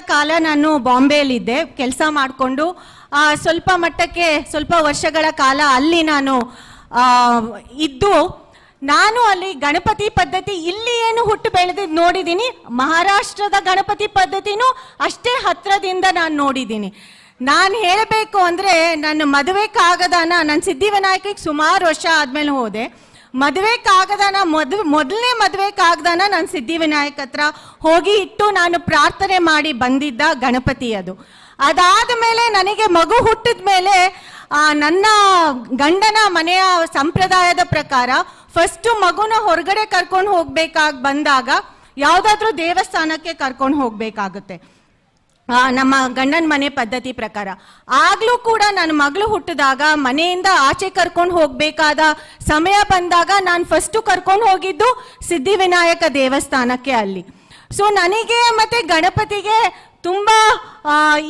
ಕಾಲ ನಾನು ಬಾಂಬೆಯಲ್ಲಿದ್ದೆ, ಕೆಲಸ ಮಾಡಿಕೊಂಡು ಸ್ವಲ್ಪ ಮಟ್ಟಕ್ಕೆ, ಸ್ವಲ್ಪ ವರ್ಷಗಳ ಕಾಲ ಅಲ್ಲಿ ನಾನು ಇದ್ದು, ನಾನು ಅಲ್ಲಿ ಗಣಪತಿ ಪದ್ಧತಿ ಇಲ್ಲಿ ಏನು ಹುಟ್ಟು ಬೆಳೆದಿದ್ದು ನೋಡಿದ್ದೀನಿ, ಮಹಾರಾಷ್ಟ್ರದ ಗಣಪತಿ ಪದ್ಧತಿನೂ ಅಷ್ಟೇ ಹತ್ರದಿಂದ ನಾನು ನೋಡಿದ್ದೀನಿ. ನಾನು ಹೇಳಬೇಕು ಅಂದರೆ, ನನ್ನ ಮದುವೆ ಕಾಗದನ ನನ್ನ ಸಿದ್ಧಿವಿನಾಯಕಿಗೆ ಸುಮಾರು ವರ್ಷ ಆದಮೇಲೆ ಹೋದೆ. ಮದುವೆ ಕಾಗದಾನ ಮದ್, ಮೊದಲನೇ ಮದುವೆ ಕಾಗದಾನ ನಾನು ಸಿದ್ಧಿವಿನಾಯಕ್ ಹತ್ರ ಹೋಗಿ ಇಟ್ಟು ನಾನು ಪ್ರಾರ್ಥನೆ ಮಾಡಿ ಬಂದಿದ್ದ ಗಣಪತಿ ಅದು. ಅದಾದ ಮೇಲೆ ನನಗೆ ಮಗು ಹುಟ್ಟಿದ ಮೇಲೆ ನನ್ನ ಗಂಡನ ಮನೆಯ ಸಂಪ್ರದಾಯದ ಪ್ರಕಾರ ಫಸ್ಟ್ ಮಗುನ ಹೊರಗಡೆ ಕರ್ಕೊಂಡು ಹೋಗ್ಬೇಕಾಗಿ ಬಂದಾಗ, ಯಾವುದಾದ್ರೂ ದೇವಸ್ಥಾನಕ್ಕೆ ಕರ್ಕೊಂಡು ಹೋಗ್ಬೇಕಾಗುತ್ತೆ. ನಮ್ಮ ಗಂಡನ ಮನೆ ಪದ್ಧತಿ ಪ್ರಕಾರ. ಆಗ್ಲೂ ಕೂಡ ನನ್ನ ಮಗಳು ಹುಟ್ಟಿದಾಗ, ಮನೆಯಿಂದ ಆಚೆ ಕರ್ಕೊಂಡು ಹೋಗ್ಬೇಕಾದ ಸಮಯ ಬಂದಾಗ ನಾನು ಫಸ್ಟು ಕರ್ಕೊಂಡು ಹೋಗಿದ್ದು ಸಿದ್ಧಿವಿನಾಯಕ ದೇವಸ್ಥಾನಕ್ಕೆ ಅಲ್ಲಿ. ಸೊ ನನಗೆ ಮತ್ತೆ ಗಣಪತಿಗೆ ತುಂಬಾ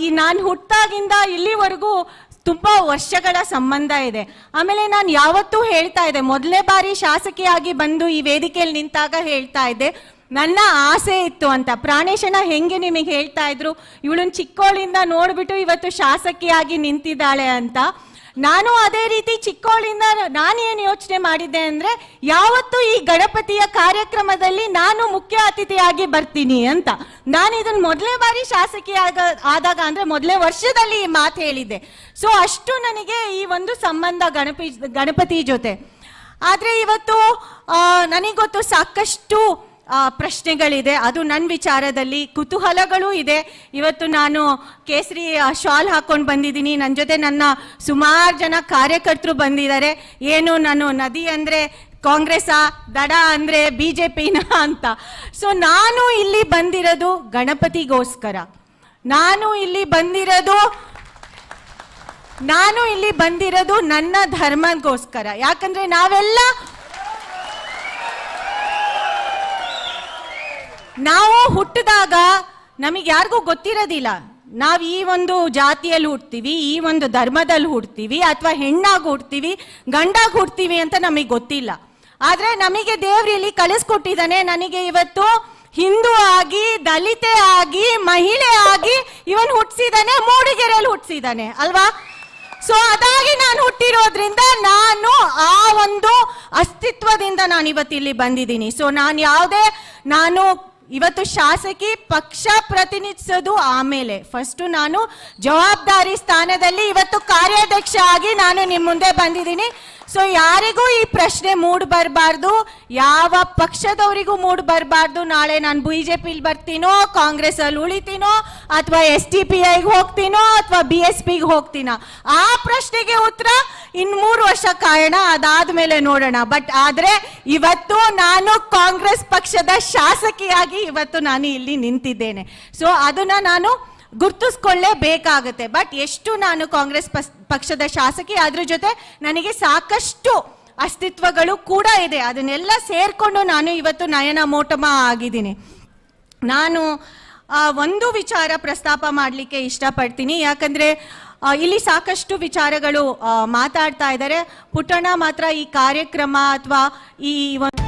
ಈ ನಾನು ಹುಟ್ಟಾಗಿಂದ ಇಲ್ಲಿವರೆಗೂ ತುಂಬಾ ವರ್ಷಗಳ ಸಂಬಂಧ ಇದೆ. ಆಮೇಲೆ ನಾನು ಯಾವತ್ತೂ ಹೇಳ್ತಾ ಇದ್ದೆ ಮೊದಲನೇ ಬಾರಿ ಶಾಸಕಿಯಾಗಿ ಬಂದು ಈ ವೇದಿಕೆಯಲ್ಲಿ ನಿಂತಾಗ ಹೇಳ್ತಾ ಇದ್ದೆ, ನನ್ನ ಆಸೆ ಇತ್ತು ಅಂತ. ಪ್ರಾಣೇಶನ ಹೆಂಗೆ ನಿಮಗೆ ಹೇಳ್ತಾ ಇದ್ರು? ಇವಳನ್ನ ಚಿಕ್ಕೋಳಿಂದ ನೋಡ್ಬಿಟ್ಟು ಇವತ್ತು ಶಾಸಕಿಯಾಗಿ ನಿಂತಿದ್ದಾಳೆ ಅಂತ. ನಾನು ಅದೇ ರೀತಿ ಚಿಕ್ಕೋಳಿಂದ ನಾನೇನು ಯೋಚನೆ ಮಾಡಿದ್ದೆ ಅಂದ್ರೆ, ಯಾವತ್ತು ಈ ಗಣಪತಿಯ ಕಾರ್ಯಕ್ರಮದಲ್ಲಿ ನಾನು ಮುಖ್ಯ ಅತಿಥಿಯಾಗಿ ಬರ್ತೀನಿ ಅಂತ. ನಾನು ಇದನ್ನ ಮೊದಲೇ ಬಾರಿ ಶಾಸಕಿ ಆದಾಗ ಅಂದ್ರೆ ಮೊದಲೇ ವರ್ಷದಲ್ಲಿ ಈ ಮಾತು ಹೇಳಿದ್ದೆ. ಸೊ ಅಷ್ಟು ನನಗೆ ಈ ಒಂದು ಸಂಬಂಧ ಗಣಪತಿ ಗಣಪತಿ ಜೊತೆ. ಆದ್ರೆ ಇವತ್ತು ನನಗೆ ಗೊತ್ತು ಸಾಕಷ್ಟು ಪ್ರಶ್ನೆಗಳಿದೆ. ಅದು ನನ್ನ ವಿಚಾರದಲ್ಲಿ ಕುತೂಹಲಗಳು ಇದೆ. ಇವತ್ತು ನಾನು ಕೇಸರಿ ಶಾಲ್ ಹಾಕೊಂಡು ಬಂದಿದ್ದೀನಿ. ನನ್ನ ಜೊತೆ ನನ್ನ ಸುಮಾರು ಜನ ಕಾರ್ಯಕರ್ತರು ಬಂದಿದ್ದಾರೆ. ಏನು ನಾನು ನದಿ ಅಂದರೆ ಕಾಂಗ್ರೆಸ್ಸಾ, ದಡ ಅಂದರೆ ಬಿ ಜೆ ಪಿನ ಅಂತ. ಸೊ ನಾನು ಇಲ್ಲಿ ಬಂದಿರೋದು ಗಣಪತಿಗೋಸ್ಕರ. ನಾನು ಇಲ್ಲಿ ಬಂದಿರೋದು, ನಾನು ಇಲ್ಲಿ ಬಂದಿರೋದು ನನ್ನ ಧರ್ಮಗೋಸ್ಕರ. ಯಾಕಂದ್ರೆ ನಾವೆಲ್ಲ ನಾವು ಹುಟ್ಟಿದಾಗ ನಮಗೆ ಯಾರಿಗೂ ಗೊತ್ತಿರೋದಿಲ್ಲ. ನಾವು ಈ ಒಂದು ಜಾತಿಯಲ್ಲಿ ಹುಡ್ತೀವಿ ಈ ಒಂದು ಧರ್ಮದಲ್ಲಿ ಹುಡ್ತೀವಿ ಅಥವಾ ಹೆಣ್ಣಾಗಿ ಹುಡ್ತೀವಿ ಗಂಡಾಗಿ ಹುಡ್ತೀವಿ ಅಂತ ನಮಗೆ ಗೊತ್ತಿಲ್ಲ. ಆದ್ರೆ ನಮಗೆ ದೇವ್ರು ಇಲ್ಲಿ ಕಳಿಸ್ಕೊಟ್ಟಿದ್ದಾನೆ. ನನಗೆ ಇವತ್ತು ಹಿಂದೂ ಆಗಿ, ದಲಿತೆ ಆಗಿ, ಮಹಿಳೆ ಆಗಿ ಇವನ್ ಹುಟ್ಟಿಸಿದಾನೆ ಮೂಡಿಗೆರೆಯಲ್ಲಿ ಹುಟ್ಟಿಸಿದಾನೆ ಅಲ್ವಾ? ಸೊ ಅದಾಗಿ ನಾನು ಹುಟ್ಟಿರೋದ್ರಿಂದ ನಾನು ಆ ಒಂದು ಅಸ್ತಿತ್ವದಿಂದ ನಾನು ಇವತ್ತಿಲ್ಲಿ ಬಂದಿದ್ದೀನಿ. ಸೊ ನಾನು ಯಾವುದೇ, ನಾನು ಇವತ್ತು ಶಾಸಕಿ ಪಕ್ಷ ಪ್ರತಿನಿಧಿಸೋದು ಆಮೇಲೆ. ಫಸ್ಟು ನಾನು ಜವಾಬ್ದಾರಿ ಸ್ಥಾನದಲ್ಲಿ ಇವತ್ತು ಕಾರ್ಯಾಧ್ಯಕ್ಷ ಆಗಿ ನಾನು ನಿಮ್ಮ ಮುಂದೆ ಬಂದಿದ್ದೀನಿ. ಸೊ ಯಾರಿಗೂ ಈ ಪ್ರಶ್ನೆ ಮೂಡ್ ಬರಬಾರ್ದು. ಯಾವ ಪಕ್ಷದವರಿಗೂ ಮೂಡ್ ಬರಬಾರ್ದು. ನಾಳೆ ನಾನು ಬಿ ಜೆ ಪಿಲಿ ಬರ್ತೀನೋ ಕಾಂಗ್ರೆಸ್ ಅಲ್ಲಿ ಉಳಿತೀನೋ, ಅಥವಾ ಎಸ್ ಟಿ ಪಿ ಐಗೆ ಹೋಗ್ತೀನೋ, ಅಥವಾ ಬಿ ಎಸ್ ಪಿಗೆ ಹೋಗ್ತೀನೋ? ಆ ಪ್ರಶ್ನೆಗೆ ಉತ್ತರ ಇನ್ ಮೂರು ವರ್ಷ ಕಾಯೋಣ ಅದಾದ್ಮೇಲೆ ನೋಡೋಣ. ಬಟ್ ಆದ್ರೆ ಇವತ್ತು ನಾನು ಕಾಂಗ್ರೆಸ್ ಪಕ್ಷದ ಶಾಸಕಿಯಾಗಿ ಇವತ್ತು ನಾನು ಇಲ್ಲಿ ನಿಂತಿದ್ದೇನೆ. ಸೊ ಅದನ್ನ ನಾನು ಗುರ್ತಿಸ್ಕೊಳ್ಳೇಬೇಕಾಗತ್ತೆ. ಬಟ್ ಎಷ್ಟು ನಾನು ಕಾಂಗ್ರೆಸ್ ಪಕ್ಷದ ಶಾಸಕಿ ಅದ್ರ ಜೊತೆ ನನಗೆ ಸಾಕಷ್ಟು ಅಸ್ತಿತ್ವಗಳು ಕೂಡ ಇದೆ. ಅದನ್ನೆಲ್ಲ ಸೇರ್ಕೊಂಡು ನಾನು ಇವತ್ತು ನಯನ ಮೋಟಮ ಆಗಿದ್ದೀನಿ. ನಾನು ಒಂದು ವಿಚಾರ ಪ್ರಸ್ತಾಪ ಮಾಡಲಿಕ್ಕೆ ಇಷ್ಟಪಡ್ತೀನಿ. ಯಾಕಂದ್ರೆ ಇಲ್ಲಿ ಸಾಕಷ್ಟು ವಿಚಾರಗಳು ಮಾತಾಡ್ತಾ ಇದ್ದಾರೆ. ಪುಟ್ಟಣ್ಣ ಮಾತ್ರ ಈ ಕಾರ್ಯಕ್ರಮ ಅಥವಾ ಈ ಒಂದು